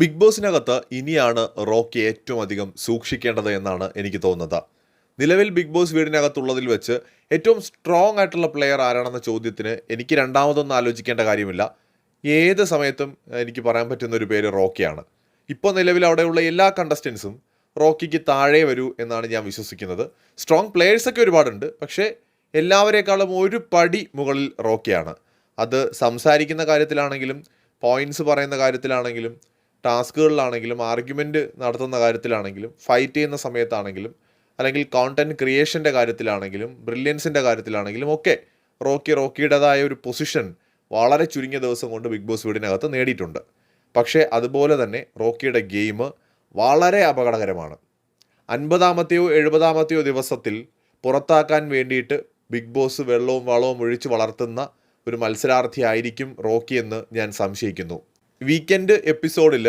Big ബോസിനകത്ത് ഇനിയാണ് Rocky ഏറ്റവും അധികം സൂക്ഷിക്കേണ്ടത് എന്നാണ് എനിക്ക് തോന്നുന്നത്. നിലവിൽ ബിഗ് ബോസ് വീടിനകത്തുള്ളതിൽ വെച്ച് ഏറ്റവും സ്ട്രോങ് ആയിട്ടുള്ള പ്ലെയർ ആരാണെന്ന ചോദ്യത്തിന് എനിക്ക് രണ്ടാമതൊന്നും ആലോചിക്കേണ്ട കാര്യമില്ല. ഏത് സമയത്തും എനിക്ക് പറയാൻ പറ്റുന്ന ഒരു പേര് റോക്കിയാണ്. ഇപ്പോൾ നിലവിൽ അവിടെയുള്ള എല്ലാ കണ്ടസ്റ്റൻസും റോക്കിക്ക് താഴെ വരൂ എന്നാണ് ഞാൻ വിശ്വസിക്കുന്നത്. സ്ട്രോങ് പ്ലെയേഴ്സൊക്കെ ഒരുപാടുണ്ട് പക്ഷേ എല്ലാവരെക്കാളും ഒരു പടി മുകളിൽ റോക്കിയാണ്. അത് സംസാരിക്കുന്ന കാര്യത്തിലാണെങ്കിലും പോയിന്റ്സ് പറയുന്ന കാര്യത്തിലാണെങ്കിലും ടാസ്കുകളിലാണെങ്കിലും ആർഗ്യുമെന്റ് നടത്തുന്ന കാര്യത്തിലാണെങ്കിലും ഫൈറ്റ് ചെയ്യുന്ന സമയത്താണെങ്കിലും അല്ലെങ്കിൽ കോണ്ടന്റ് ക്രിയേഷന്റെ കാര്യത്തിലാണെങ്കിലും ബ്രില്യൻസിന്റെ കാര്യത്തിലാണെങ്കിലും ഒക്കെ റോക്കി റോക്കിയുടേതായ ഒരു പൊസിഷൻ വളരെ ചുരുങ്ങിയ ദിവസം കൊണ്ട് ബിഗ് ബോസ് വീടിനകത്ത് നേടിയിട്ടുണ്ട്. പക്ഷേ അതുപോലെ തന്നെ റോക്കിയുടെ ഗെയിം വളരെ അപകടകരമാണ്. അൻപതാമത്തെയോ എഴുപതാമത്തെയോ ദിവസത്തിൽ പുറത്താക്കാൻ വേണ്ടിയിട്ട് ബിഗ് ബോസ് വെള്ളവും വളവും ഒഴിച്ച് വളർത്തുന്ന ഒരു മത്സരാർത്ഥിയായിരിക്കും റോക്കി എന്ന് ഞാൻ സംശയിക്കുന്നു. വീക്കെൻഡ് എപ്പിസോഡിൽ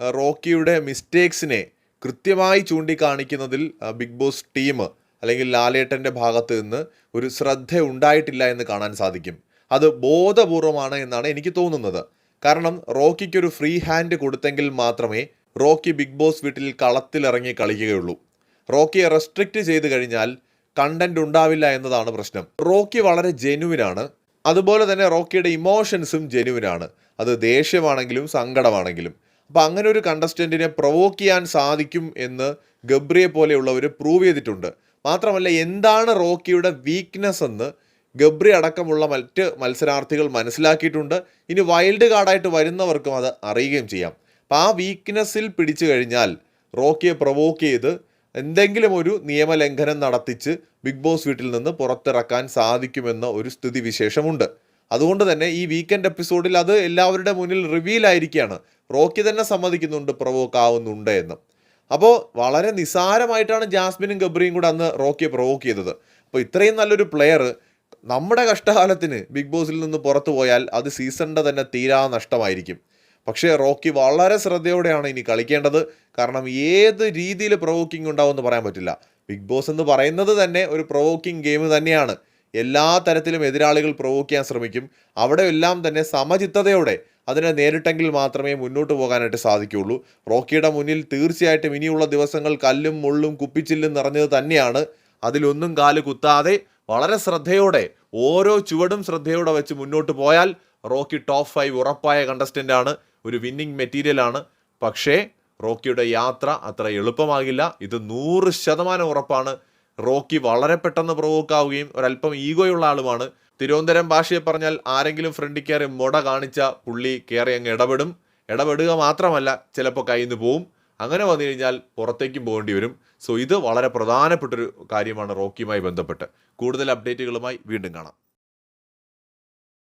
റോക്കിയുടെ മിസ്റ്റേക്സിനെ കൃത്യമായി ചൂണ്ടിക്കാണിക്കുന്നതിൽ ബിഗ് ബോസ് ടീം അല്ലെങ്കിൽ ലാലേട്ടന്റെ ഭാഗത്ത് നിന്ന് ഒരു ശ്രദ്ധ ഉണ്ടായിട്ടില്ല എന്ന് കാണാൻ സാധിക്കും. അത് ബോധപൂർവമാണ് എന്നാണ് എനിക്ക് തോന്നുന്നത്. കാരണം റോക്കിക്കൊരു ഫ്രീ ഹാൻഡ് കൊടുത്തെങ്കിൽ മാത്രമേ റോക്കി ബിഗ് ബോസ് വീട്ടിൽ കളത്തിലിറങ്ങി കളിക്കുകയുള്ളൂ. റോക്കിയെ റെസ്ട്രിക്റ്റ് ചെയ്ത് കഴിഞ്ഞാൽ കണ്ടന്റ് ഉണ്ടാവില്ല എന്നതാണ് പ്രശ്നം. റോക്കി വളരെ ജെനുവിനാണ് അതുപോലെ തന്നെ റോക്കിയുടെ ഇമോഷൻസും ജെനുവിനാണ്. അത് ദേഷ്യമാണെങ്കിലും സങ്കടമാണെങ്കിലും. അപ്പോൾ അങ്ങനെ ഒരു കണ്ടസ്റ്റന്റിനെ പ്രൊവോക്ക് ചെയ്യാൻ സാധിക്കും എന്ന് ഗബ്രിയെ പോലെയുള്ളവർ പ്രൂവ് ചെയ്തിട്ടുണ്ട്. മാത്രമല്ല എന്താണ് റോക്കിയുടെ വീക്ക്നെസ് എന്ന് ഗബ്രി അടക്കമുള്ള മറ്റ് മത്സരാർത്ഥികൾ മനസ്സിലാക്കിയിട്ടുണ്ട്. ഇനി വൈൽഡ് കാർഡായിട്ട് വരുന്നവർക്കും അത് അറിയുകയും ചെയ്യാം. അപ്പോൾ ആ വീക്ക്നെസ്സിൽ പിടിച്ചു കഴിഞ്ഞാൽ റോക്കിയെ പ്രൊവോക്ക് ചെയ്ത് എന്തെങ്കിലും ഒരു നിയമലംഘനം നടത്തിച്ച് ബിഗ് ബോസ് വീട്ടിൽ നിന്ന് പുറത്തിറക്കാൻ സാധിക്കുമെന്ന ഒരു സ്ഥിതി വിശേഷമുണ്ട്. അതുകൊണ്ട് തന്നെ ഈ വീക്കെൻഡ് എപ്പിസോഡിൽ അത് എല്ലാവരുടെ മുന്നിൽ റിവീൽ ആയിരിക്കുകയാണ്. റോക്കി തന്നെ സമ്മതിക്കുന്നുണ്ട് പ്രൊവോക്ക് ആവുന്നുണ്ട് എന്ന്. അപ്പോൾ വളരെ നിസ്സാരമായിട്ടാണ് ജാസ്മിനും ഗബ്രിയും കൂടെ അന്ന് റോക്കിയെ പ്രൊവോക്ക് ചെയ്തത്. അപ്പോൾ ഇത്രയും നല്ലൊരു പ്ലെയർ നമ്മുടെ കഷ്ടകാലത്തിന് ബിഗ് ബോസിൽ നിന്ന് പുറത്തു പോയാൽ അത് സീസണിന്റെ തന്നെ തീരാ നഷ്ടമായിരിക്കും. പക്ഷേ റോക്കി വളരെ ശ്രദ്ധയോടെയാണ് ഇനി കളിക്കേണ്ടത്. കാരണം ഏത് രീതിയിൽ പ്രൊവോക്കിംഗ് ഉണ്ടാവുമെന്ന് പറയാൻ പറ്റില്ല. ബിഗ് ബോസ് എന്ന് പറയുന്നത് തന്നെ ഒരു പ്രൊവോക്കിംഗ് ഗെയിം തന്നെയാണ്. എല്ലാ തരത്തിലും എതിരാളികൾ പ്രൊവോക്ക് ചെയ്യാൻ ശ്രമിക്കും. അവിടെ എല്ലാം തന്നെ സമചിത്തതയോടെ അതിനെ നേരിട്ടെങ്കിൽ മാത്രമേ മുന്നോട്ട് പോകാനായിട്ട് സാധിക്കുകയുള്ളൂ. റോക്കിയുടെ മുന്നിൽ തീർച്ചയായിട്ടും ഇനിയുള്ള ദിവസങ്ങൾ കല്ലും മുള്ളും കുപ്പിച്ചില്ലും നിറഞ്ഞത് തന്നെയാണ്. അതിലൊന്നും കാൽ കുത്താതെ വളരെ ശ്രദ്ധയോടെ ഓരോ ചുവടും ശ്രദ്ധയോടെ വെച്ച് മുന്നോട്ട് പോയാൽ റോക്കി ടോപ്പ് ഫൈവ് ഉറപ്പായ കണ്ടസ്റ്റന്റ് ആണ്. ഒരു വിന്നിങ് മെറ്റീരിയലാണ് പക്ഷേ റോക്കിയുടെ യാത്ര അത്ര എളുപ്പമാകില്ല. ഇത് നൂറ് ശതമാനം ഉറപ്പാണ്. റോക്കി വളരെ പെട്ടെന്ന് പ്രൊവോക്ക് ആവുകയും ഒരല്പം ഈഗോയുള്ള ആളുമാണ്. തിരുവനന്തപുരം ഭാഷയെ പറഞ്ഞാൽ ആരെങ്കിലും ഫ്രണ്ടിൽ കയറി മുട കാണിച്ച പുള്ളി കയറി അങ്ങ് ഇടപെടും. ഇടപെടുക മാത്രമല്ല ചിലപ്പോൾ കയ്യിൽ പോവും. അങ്ങനെ വന്നു കഴിഞ്ഞാൽ പുറത്തേക്കും പോകേണ്ടി വരും. സോ ഇത് വളരെ പ്രധാനപ്പെട്ടൊരു കാര്യമാണ് റോക്കിയുമായി ബന്ധപ്പെട്ട്. കൂടുതൽ അപ്ഡേറ്റുകളുമായി വീണ്ടും കാണാം.